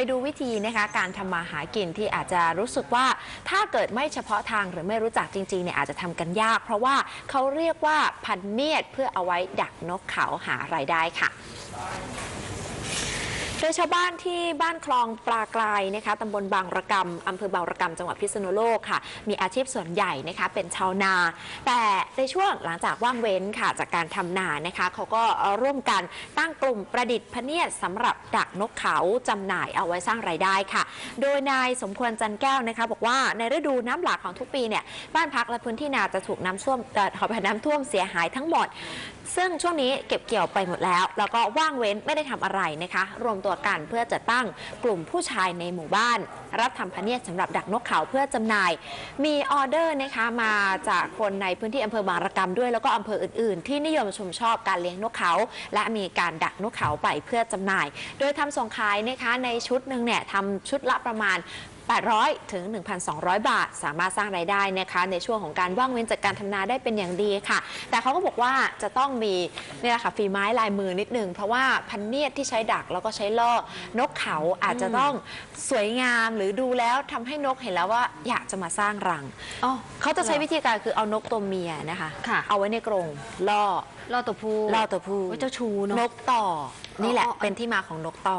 ไปดูวิธีนะคะการทำมาหากินที่อาจจะรู้สึกว่าถ้าเกิดไม่เฉพาะทางหรือไม่รู้จักจริงๆเนี่ยอาจจะทำกันยาก เพราะว่าเขาเรียกว่าพันเนียดเพื่อเอาไว้ดักนกเขาหารายได้ค่ะ โดยชาวบ้านที่บ้านคลองปลากรายนะคะตำบลบางระกำอำเภอบางระกำจังหวัดพิษณุโลกค่ะ มีอาชีพส่วนใหญ่นะคะเป็นชาวนา แต่ในช่วงหลังจากว่างเว้นค่ะจากการทำนานะคะเขาก็ร่วมกันตั้งกลุ่มประดิษฐ์พเนียดสำหรับดักนกเขาจำหน่ายเอาไว้สร้างรายได้ค่ะ โดยนายสมควรจันแก้วนะคะ บอกว่าในฤดูน้ำหลากของทุกปีเนี่ยบ้านพักและพื้นที่นาจะถูกน้ำท่วมขออภัยน้ำท่วมเสียหายทั้งหมด ซึ่งช่วงนี้เก็บเกี่ยวไปหมดแล้ว แล้วก็ว่างเว้นไม่ได้ทำอะไรนะคะ รวมตัวกันเพื่อจะตั้งกลุ่มผู้ชายในหมู่บ้าน รับทำพเนียดสำหรับดักนกเขาเพื่อจำหน่าย มีออเดอร์นะคะมาจากคนในพื้นที่อำเภอบางระกำด้วยแล้วก็อำเภออื่น ๆ ที่นิยมชมชอบการเลี้ยงนกเขา และมีการดักนกเขาไปเพื่อจำหน่าย โดยทำส่งขายนะคะในชุดหนึ่งเนี่ยทำชุดละประมาณ 800 ถึง 1,200 บาท สามารถสร้างรายได้นะคะในช่วงของการว่างเว้นจากการทำนาได้เป็นอย่างดีค่ะ แต่เขาก็บอกว่าจะต้องมีเนี่ยแหละค่ะฝีไม้ลายมือนิดนึง เพราะว่าพันเนียดที่ใช้ดักแล้วก็ใช้ล่อนกเขาอาจจะต้องสวยงามหรือดูแล้วทำให้นกเห็นแล้วว่าอยากจะมาสร้างรังอ๋อเขาจะใช้วิธีการคือเอานกตัวเมียนะคะค่ะเอาไว้ในกรงล่อล่อตัวผู้ล่อตัวผู้โอ้ยเจ้าชูเนาะนกต่อนี่แหละอ๋ออ๋อเป็นที่มาของนกต่อ